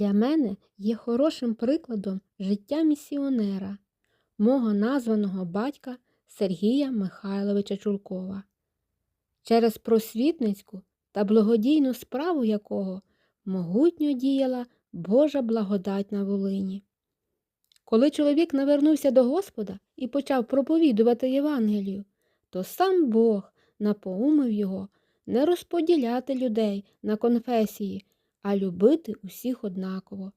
Для мене є хорошим прикладом життя місіонера, мого названого батька Сергія Михайловича Чулкова, через просвітницьку та благодійну справу якого могутньо діяла Божа благодать на Волині. Коли чоловік навернувся до Господа і почав проповідувати Євангелію, то сам Бог напоумив його не розподіляти людей на конфесії, а любити усіх однаково.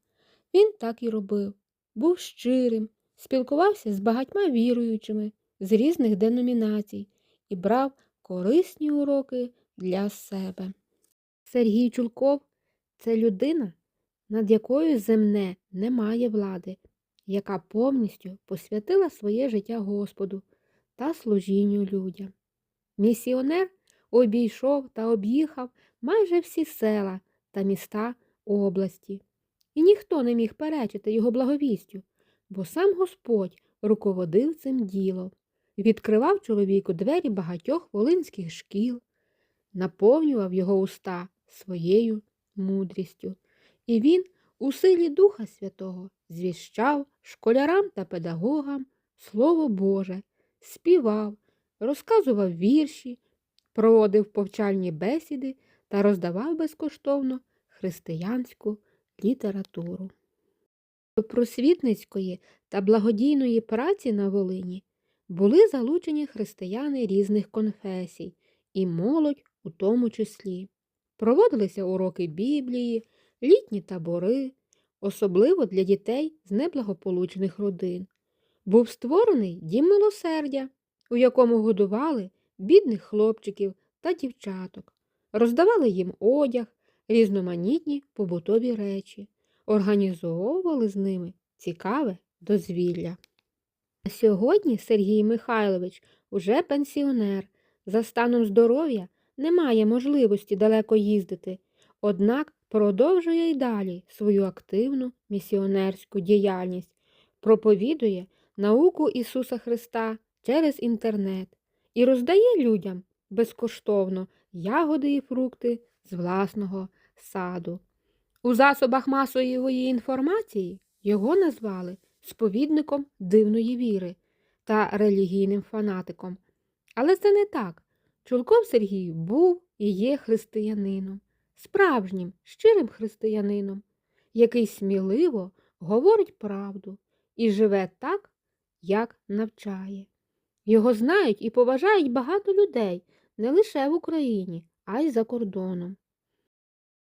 Він так і робив, був щирим, спілкувався з багатьма віруючими з різних деномінацій і брав корисні уроки для себе. Сергій Чулков це людина, над якою земне не має влади, яка повністю посвятила своє життя Господу та служінню людям. Місіонер обійшов та об'їхав майже всі села та міста області, і ніхто не міг перечити його благовістю, бо сам Господь руководив цим ділом, відкривав чоловіку двері багатьох волинських шкіл, наповнював його уста своєю мудрістю, і він у силі Духа Святого звіщав школярам та педагогам Слово Боже, співав, розказував вірші, проводив повчальні бесіди та роздавав безкоштовно християнську літературу. До просвітницької та благодійної праці на Волині були залучені християни різних конфесій і молодь у тому числі. Проводилися уроки Біблії, літні табори, особливо для дітей з неблагополучних родин. Був створений дім милосердя, у якому годували бідних хлопчиків та дівчаток, роздавали їм одяг, різноманітні побутові речі, організовували з ними цікаве дозвілля. Сьогодні Сергій Михайлович уже пенсіонер, за станом здоров'я не має можливості далеко їздити, однак продовжує й далі свою активну місіонерську діяльність, проповідує науку Ісуса Христа через інтернет і роздає людям безкоштовно ягоди і фрукти з власного саду. У засобах масової інформації його назвали сповідником дивної віри та релігійним фанатиком. Але це не так. Чулков Сергій був і є християнином, справжнім, щирим християнином, який сміливо говорить правду і живе так, як навчає. Його знають і поважають багато людей не лише в Україні, а й за кордоном.